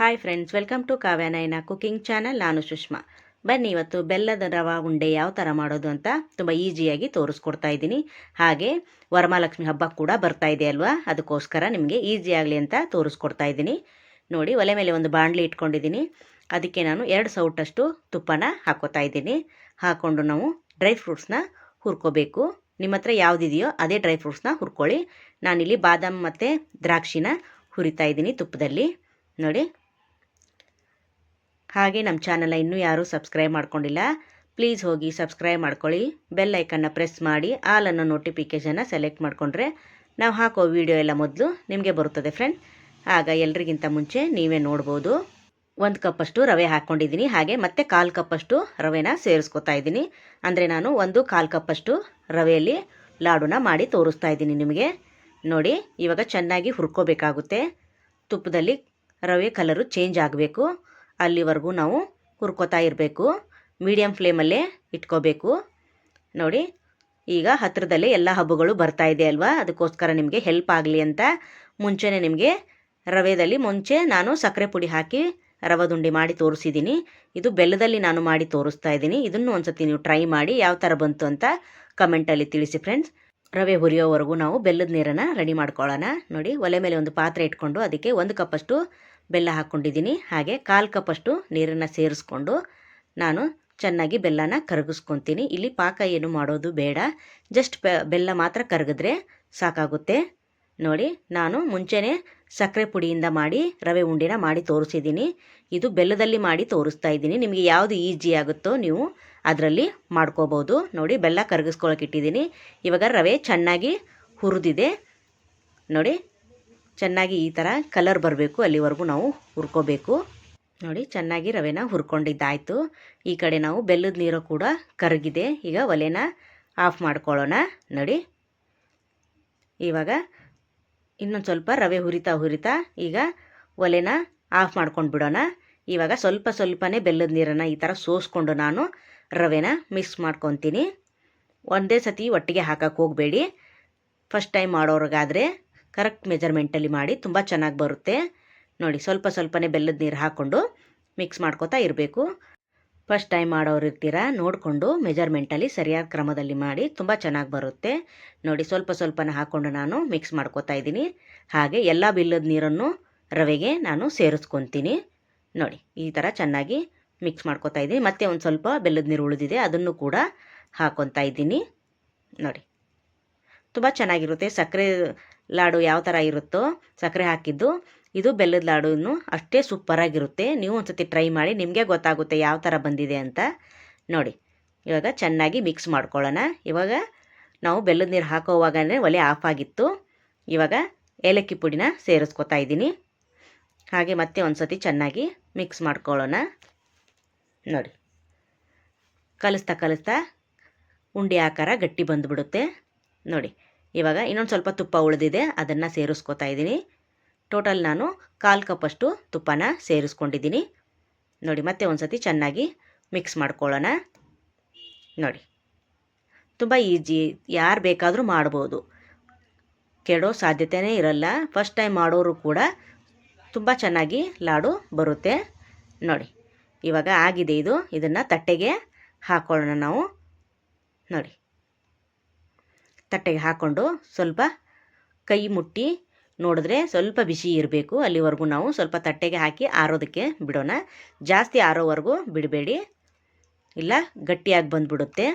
Hi friends welcome to Kavyanayana cooking channel ನಾನು ಸುಷ್ಮಾ. ಬನ್ನಿ, ಇವತ್ತು ಬೆಲ್ಲದ ರವಾ ಉಂಡೆ ಯಾವ ಥರ ಮಾಡೋದು ಅಂತ ತುಂಬ ಈಸಿಯಾಗಿ ತೋರಿಸ್ಕೊಡ್ತಾ ಇದ್ದೀನಿ. ಹಾಗೆ ವರಮಹಾಲಕ್ಷ್ಮಿ ಹಬ್ಬ ಕೂಡ ಬರ್ತಾ ಇದೆ ಅಲ್ವಾ? ಅದಕ್ಕೋಸ್ಕರ ನಿಮಗೆ ಈಸಿ ಆಗಲಿ ಅಂತ ತೋರಿಸ್ಕೊಡ್ತಾ ಇದ್ದೀನಿ. ನೋಡಿ, ಒಲೆ ಮೇಲೆ ಒಂದು ಬಾಣಲಿ ಇಟ್ಕೊಂಡಿದ್ದೀನಿ. ಅದಕ್ಕೆ ನಾನು ಎರಡು ಸೌಟಷ್ಟು ತುಪ್ಪನ ಹಾಕೋತಾ ಇದ್ದೀನಿ. ಹಾಕ್ಕೊಂಡು ನಾವು ಡ್ರೈ ಫ್ರೂಟ್ಸ್ನ ಹುರ್ಕೋಬೇಕು. ನಿಮ್ಮ ಹತ್ರ ಯಾವುದಿದೆಯೋ ಅದೇ ಡ್ರೈ ಫ್ರೂಟ್ಸ್ನ ಹುರ್ಕೊಳ್ಳಿ. ನಾನಿಲ್ಲಿ ಬಾದಾಮ್ ಮತ್ತು ದ್ರಾಕ್ಷಿನ ಹುರಿತಾ ಇದ್ದೀನಿ ತುಪ್ಪದಲ್ಲಿ. ನೋಡಿ ಹಾಗೆ ನಮ್ಮ ಚಾನಲ್ನ ಇನ್ನೂ ಯಾರೂ ಸಬ್ಸ್ಕ್ರೈಬ್ ಮಾಡ್ಕೊಂಡಿಲ್ಲ, ಪ್ಲೀಸ್ ಹೋಗಿ ಸಬ್ಸ್ಕ್ರೈಬ್ ಮಾಡ್ಕೊಳ್ಳಿ. ಬೆಲ್ ಐಕನ್ನ ಪ್ರೆಸ್ ಮಾಡಿ ಆಲ್ ಅನ್ನೋ ನೋಟಿಫಿಕೇಷನ್ನ ಸೆಲೆಕ್ಟ್ ಮಾಡಿಕೊಂಡ್ರೆ ನಾವು ಹಾಕೋ ವಿಡಿಯೋ ಎಲ್ಲ ಮೊದಲು ನಿಮಗೆ ಬರುತ್ತದೆ ಫ್ರೆಂಡ್ ಆಗ ಎಲ್ರಿಗಿಂತ ಮುಂಚೆ ನೀವೇ ನೋಡ್ಬೋದು. ಒಂದು ಕಪ್ಪಷ್ಟು ರವೆ ಹಾಕ್ಕೊಂಡಿದ್ದೀನಿ ಹಾಗೆ ಮತ್ತೆ ಕಾಲು ಕಪ್ಪಷ್ಟು ರವೆನ ಸೇರಿಸ್ಕೊತಾ ಇದ್ದೀನಿ. ಅಂದರೆ ನಾನು ಒಂದು ಕಾಲು ಕಪ್ಪಷ್ಟು ರವೆಯಲ್ಲಿ ಲಾಡುನ ಮಾಡಿ ತೋರಿಸ್ತಾ ಇದ್ದೀನಿ ನಿಮಗೆ. ನೋಡಿ, ಇವಾಗ ಚೆನ್ನಾಗಿ ಹುರ್ಕೋಬೇಕಾಗುತ್ತೆ. ತುಪ್ಪದಲ್ಲಿ ರವೆ ಕಲರು ಚೇಂಜ್ ಆಗಬೇಕು. ಅಲ್ಲಿವರೆಗೂ ನಾವು ಹುರ್ಕೋತಾ ಇರಬೇಕು. ಮೀಡಿಯಮ್ ಫ್ಲೇಮಲ್ಲೇ ಇಟ್ಕೋಬೇಕು. ನೋಡಿ, ಈಗ ಹತ್ತಿರದಲ್ಲೇ ಎಲ್ಲ ಹಬ್ಬಗಳು ಬರ್ತಾ ಇದೆ ಅಲ್ವಾ? ಅದಕ್ಕೋಸ್ಕರ ನಿಮಗೆ ಹೆಲ್ಪ್ ಆಗಲಿ ಅಂತ ಮುಂಚೆನೇ ನಿಮಗೆ ರವೆದಲ್ಲಿ ಮುಂಚೆ ನಾನು ಸಕ್ಕರೆ ಪುಡಿ ಹಾಕಿ ರವದುಂಡಿ ಮಾಡಿ ತೋರಿಸಿದ್ದೀನಿ. ಇದು ಬೆಲ್ಲದಲ್ಲಿ ನಾನು ಮಾಡಿ ತೋರಿಸ್ತಾ ಇದ್ದೀನಿ. ಇದನ್ನು ಒಂದ್ಸತಿ ನೀವು ಟ್ರೈ ಮಾಡಿ ಯಾವ ಥರ ಬಂತು ಅಂತ ಕಮೆಂಟಲ್ಲಿ ತಿಳಿಸಿ ಫ್ರೆಂಡ್ಸ್ ರವೆ ಹುರಿಯೋವರೆಗೂ ನಾವು ಬೆಲ್ಲದ ನೀರನ್ನು ರೆಡಿ ಮಾಡ್ಕೊಳ್ಳೋಣ. ನೋಡಿ, ಒಲೆ ಮೇಲೆ ಒಂದು ಪಾತ್ರೆ ಇಟ್ಕೊಂಡು ಅದಕ್ಕೆ ಒಂದು ಕಪ್ಪಷ್ಟು ಬೆಲ್ಲ ಹಾಕ್ಕೊಂಡಿದ್ದೀನಿ ಹಾಗೆ ಕಾಲು ಕಪ್ಪಷ್ಟು ನೀರನ್ನು ಸೇರಿಸ್ಕೊಂಡು ನಾನು ಚೆನ್ನಾಗಿ ಬೆಲ್ಲನ ಕರಗಿಸ್ಕೊತೀನಿ. ಇಲ್ಲಿ ಪಾಕ ಏನು ಮಾಡೋದು ಬೇಡ. ಜಸ್ಟ್ ಬೆಲ್ಲ ಮಾತ್ರ ಕರಗಿದ್ರೆ ಸಾಕಾಗುತ್ತೆ. ನೋಡಿ, ನಾನು ಮುಂಚೆನೇ ಸಕ್ಕರೆ ಪುಡಿಯಿಂದ ಮಾಡಿ, ರವೆ ಉಂಡಿನ ಮಾಡಿ ತೋರಿಸಿದ್ದೀನಿ. ಇದು ಬೆಲ್ಲದಲ್ಲಿ ಮಾಡಿ ತೋರಿಸ್ತಾ ಇದ್ದೀನಿ. ನಿಮಗೆ ಯಾವುದು ಈಜಿ ಆಗುತ್ತೋ ನೀವು ಅದರಲ್ಲಿ ಮಾಡ್ಕೋಬೋದು. ನೋಡಿ, ಬೆಲ್ಲ ಕರಗಿಸ್ಕೊಳಕ್ಕೆ ಇಟ್ಟಿದ್ದೀನಿ. ಇವಾಗ ರವೆ ಚೆನ್ನಾಗಿ ಹುರಿದಿದೆ. ನೋಡಿ ಚೆನ್ನಾಗಿ ಈ ಥರ ಕಲರ್ ಬರಬೇಕು, ಅಲ್ಲಿವರೆಗೂ ನಾವು ಹುರ್ಕೋಬೇಕು. ನೋಡಿ, ಚೆನ್ನಾಗಿ ರವೆನ ಹುರ್ಕೊಂಡಿದ್ದಾಯಿತು. ಈ ಕಡೆ ನಾವು ಬೆಲ್ಲದ ನೀರು ಕೂಡ ಕರಗಿದೆ. ಈಗ ಒಲೆನ ಆಫ್ ಮಾಡ್ಕೊಳ್ಳೋಣ. ನೋಡಿ. ಇವಾಗ ಇನ್ನೊಂದು ಸ್ವಲ್ಪ ರವೆ ಹುರಿತಾ ಹುರಿತಾ ಈಗ ಒಲೆನ ಆಫ್ ಮಾಡ್ಕೊಂಡು ಬಿಡೋಣ ಇವಾಗ ಸ್ವಲ್ಪ ಸ್ವಲ್ಪನೇ ಬೆಲ್ಲದ ನೀರನ್ನು ಈ ಥರ ಸೋಸ್ಕೊಂಡು ನಾನು ರವೆನ ಮಿಕ್ಸ್ ಮಾಡ್ಕೊತೀನಿ. ಒಂದೇ ಸತಿ ಒಟ್ಟಿಗೆ ಹಾಕಕ್ಕೆ ಹೋಗಬೇಡಿ. ಫಸ್ಟ್ ಟೈಮ್ ಮಾಡೋರಿಗಾದರೆ ಕರೆಕ್ಟ್ ಮೆಜರ್ಮೆಂಟಲ್ಲಿ ಮಾಡಿ ತುಂಬ ಚೆನ್ನಾಗಿ ಬರುತ್ತೆ. ನೋಡಿ, ಸ್ವಲ್ಪ ಸ್ವಲ್ಪನೇ ಬೆಲ್ಲದ ನೀರು ಹಾಕ್ಕೊಂಡು ಮಿಕ್ಸ್ ಮಾಡ್ಕೋತಾ ಇರಬೇಕು. ಫಸ್ಟ್ ಟೈಮ್ ಮಾಡೋರು ಇರ್ತೀರಾ, ನೋಡಿಕೊಂಡು ಮೆಜರ್ಮೆಂಟಲ್ಲಿ ಸರಿಯಾದ ಕ್ರಮದಲ್ಲಿ ಮಾಡಿ ತುಂಬ ಚೆನ್ನಾಗಿ ಬರುತ್ತೆ. ನೋಡಿ, ಸ್ವಲ್ಪ ಸ್ವಲ್ಪನೇ ಹಾಕ್ಕೊಂಡು ನಾನು ಮಿಕ್ಸ್ ಮಾಡ್ಕೋತಾ ಇದ್ದೀನಿ. ಹಾಗೆ ಎಲ್ಲ ಬೆಲ್ಲದ ನೀರನ್ನು ರವೆಗೆ ನಾನು ಸೇರಿಸ್ಕೊತೀನಿ. ನೋಡಿ, ಈ ಥರ ಚೆನ್ನಾಗಿ ಮಿಕ್ಸ್ ಮಾಡ್ಕೋತಾ ಇದ್ದೀನಿ. ಮತ್ತೆ ಒಂದು ಸ್ವಲ್ಪ ಬೆಲ್ಲದ ನೀರು ಉಳಿದಿದೆ, ಅದನ್ನು ಕೂಡ ಹಾಕ್ಕೊತಾ ಇದ್ದೀನಿ. ನೋಡಿ, ತುಂಬ ಚೆನ್ನಾಗಿರುತ್ತೆ. ಸಕ್ಕರೆ ಲಾಡು ಯಾವ ಥರ ಇರುತ್ತೋ ಸಕ್ಕರೆ ಹಾಕಿದ್ದು, ಇದು ಬೆಲ್ಲದ ಲಾಡುನು ಅಷ್ಟೇ ಸೂಪರಾಗಿರುತ್ತೆ ನೀವು ಒಂದ್ಸತಿ ಟ್ರೈ ಮಾಡಿ ನಿಮಗೆ ಗೊತ್ತಾಗುತ್ತೆ ಯಾವ ಥರ ಬಂದಿದೆ ಅಂತ. ನೋಡಿ, ಇವಾಗ ಚೆನ್ನಾಗಿ ಮಿಕ್ಸ್ ಮಾಡ್ಕೊಳ್ಳೋಣ. ಇವಾಗ ನಾವು ಬೆಲ್ಲದ ನೀರು ಹಾಕೋವಾಗಲೇ ಒಲೆ ಆಫ್ ಆಗಿತ್ತು. ಇವಾಗ ಏಲಕ್ಕಿ ಪುಡಿನ ಸೇರಿಸ್ಕೊತಾ ಇದ್ದೀನಿ. ಹಾಗೆ ಮತ್ತೆ ಒಂದು ಸತಿ ಚೆನ್ನಾಗಿ ಮಿಕ್ಸ್ ಮಾಡ್ಕೊಳ್ಳೋಣ. ನೋಡಿ, ಕಲಿಸ್ತಾ ಕಲಿಸ್ತಾ ಉಂಡೆ ಆಕಾರ ಗಟ್ಟಿ ಬಂದುಬಿಡುತ್ತೆ. ನೋಡಿ ಇವಾಗ ಇನ್ನೊಂದು ಸ್ವಲ್ಪ ತುಪ್ಪ ಉಳಿದಿದೆ, ಅದನ್ನು ಸೇರಿಸ್ಕೊತಾ ಇದ್ದೀನಿ. ಟೋಟಲ್ ನಾನು ಕಾಲು ಕಪ್ಪಷ್ಟು ತುಪ್ಪನ ಸೇರಿಸ್ಕೊಂಡಿದ್ದೀನಿ. ನೋಡಿ, ಮತ್ತೆ ಒಂದು ಸತಿ ಚೆನ್ನಾಗಿ ಮಿಕ್ಸ್ ಮಾಡ್ಕೊಳ್ಳೋಣ. ನೋಡಿ, ತುಂಬ ಈಜಿ ಯಾರು ಬೇಕಾದರೂ ಮಾಡ್ಬೋದು. ಕೆಡೋ ಸಾಧ್ಯತೆಯೇ ಇರಲ್ಲ. ಫಸ್ಟ್ ಟೈಮ್ ಮಾಡೋರು ಕೂಡ ತುಂಬ ಚೆನ್ನಾಗಿ ಲಾಡು ಬರುತ್ತೆ. ನೋಡಿ, ಇವಾಗ ಆಗಿದೆ ಇದು. ಇದನ್ನು ತಟ್ಟೆಗೆ ಹಾಕೊಳ್ಳೋಣ ನಾವು. ನೋಡಿ ತಟ್ಟೆಗೆ ಹಾಕ್ಕೊಂಡು ಸ್ವಲ್ಪ ಕೈ ಮುಟ್ಟಿ ನೋಡಿದ್ರೆ ಸ್ವಲ್ಪ ಬಿಸಿ ಇರಬೇಕು. ಅಲ್ಲಿವರೆಗೂ ನಾವು ಸ್ವಲ್ಪ ತಟ್ಟೆಗೆ ಹಾಕಿ ಆರೋದಕ್ಕೆ ಬಿಡೋಣ. ಜಾಸ್ತಿ ಆರೋವರೆಗೂ ಬಿಡಬೇಡಿ. ಇಲ್ಲ, ಗಟ್ಟಿಯಾಗಿ ಬಂದುಬಿಡುತ್ತೆ.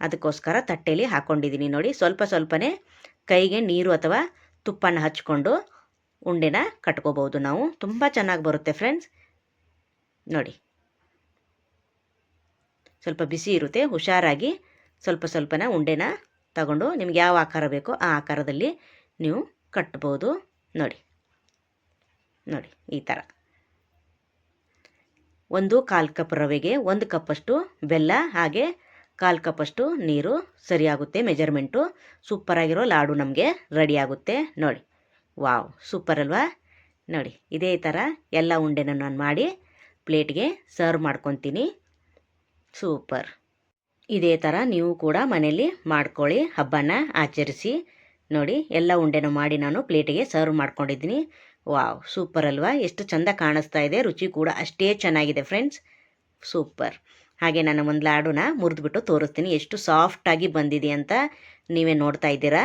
ಅದಕ್ಕೋಸ್ಕರ ತಟ್ಟೆಯಲ್ಲಿ ಹಾಕ್ಕೊಂಡಿದ್ದೀನಿ ನೋಡಿ. ಸ್ವಲ್ಪ ಸ್ವಲ್ಪನೇ ಕೈಗೆ ನೀರು ಅಥವಾ ತುಪ್ಪನ ಹಚ್ಕೊಂಡು ಉಂಡೆನ ಕಟ್ಕೋಬೋದು ನಾವು. ತುಂಬ ಚೆನ್ನಾಗಿ ಬರುತ್ತೆ ಫ್ರೆಂಡ್ಸ್. ನೋಡಿ. ಸ್ವಲ್ಪ ಬಿಸಿ ಇರುತ್ತೆ. ಹುಷಾರಾಗಿ ಸ್ವಲ್ಪ ಸ್ವಲ್ಪನ ಉಂಡೆನ ತಗೊಂಡು ನಿಮ್ಗೆ ಯಾವ ಆಕಾರ ಬೇಕೋ ಆ ಆಕಾರದಲ್ಲಿ ನೀವು ಕಟ್ಬೋದು. ನೋಡಿ. ನೋಡಿ, ಈ ಥರ ಒಂದು ಕಾಲು ಕಪ್ ರವೆಗೆ ಒಂದು ಕಪ್ಪಷ್ಟು ಬೆಲ್ಲ, ಹಾಗೆ ಕಾಲು ಕಪ್ಪಷ್ಟು ನೀರು ಸರಿಯಾಗುತ್ತೆ, ಮೆಜರ್ಮೆಂಟು. ಸೂಪರಾಗಿರೋ ಲಾಡು ನಮಗೆ ರೆಡಿ ಆಗುತ್ತೆ. ನೋಡಿ. ವಾವ್, ಸೂಪರ್ ಅಲ್ವಾ? ನೋಡಿ, ಇದೇ ಥರ ಎಲ್ಲ ಉಂಡೆನ ನಾನು ಮಾಡಿ ಪ್ಲೇಟ್ಗೆ ಸರ್ವ್ ಮಾಡ್ಕೊತೀನಿ. ಸೂಪರ್. ಇದೇ ಥರ ನೀವು ಕೂಡ ಮನೇಲಿ ಮಾಡ್ಕೊಳ್ಳಿ, ಹಬ್ಬನ ಆಚರಿಸಿ. ನೋಡಿ, ಎಲ್ಲ ಉಂಡೆನೂ ಮಾಡಿ ನಾನು ಪ್ಲೇಟಿಗೆ ಸರ್ವ್ ಮಾಡ್ಕೊಂಡಿದ್ದೀನಿ. ವಾವ್, ಸೂಪರ್ ಅಲ್ವಾ? ಎಷ್ಟು ಚಂದ ಕಾಣಿಸ್ತಾ ಇದೆ, ರುಚಿ ಕೂಡ ಅಷ್ಟೇ ಚೆನ್ನಾಗಿದೆ ಫ್ರೆಂಡ್ಸ್. ಸೂಪರ್. ಹಾಗೆ ನಾನು ಒಂದು ಲಾಡುನ ಮುರಿದ್ಬಿಟ್ಟು ತೋರಿಸ್ತೀನಿ, ಎಷ್ಟು ಸಾಫ್ಟಾಗಿ ಬಂದಿದೆ ಅಂತ ನೀವೇ ನೋಡ್ತಾ ಇದ್ದೀರಾ?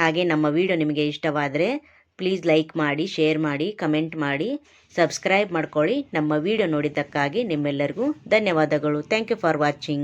ಹಾಗೆ ನಮ್ಮ ವಿಡಿಯೋ ನಿಮಗೆ ಇಷ್ಟವಾದರೆ ಪ್ಲೀಸ್ ಲೈಕ್ ಮಾಡಿ, ಶೇರ್ ಮಾಡಿ, ಕಮೆಂಟ್ ಮಾಡಿ, ಸಬ್ಸ್ಕ್ರೈಬ್ ಮಾಡ್ಕೊಳ್ಳಿ. ನಮ್ಮ ವಿಡಿಯೋ ನೋಡಿದ್ದಕ್ಕಾಗಿ ನಿಮ್ಮೆಲ್ಲರಿಗೂ ಧನ್ಯವಾದಗಳು. Thank you for watching.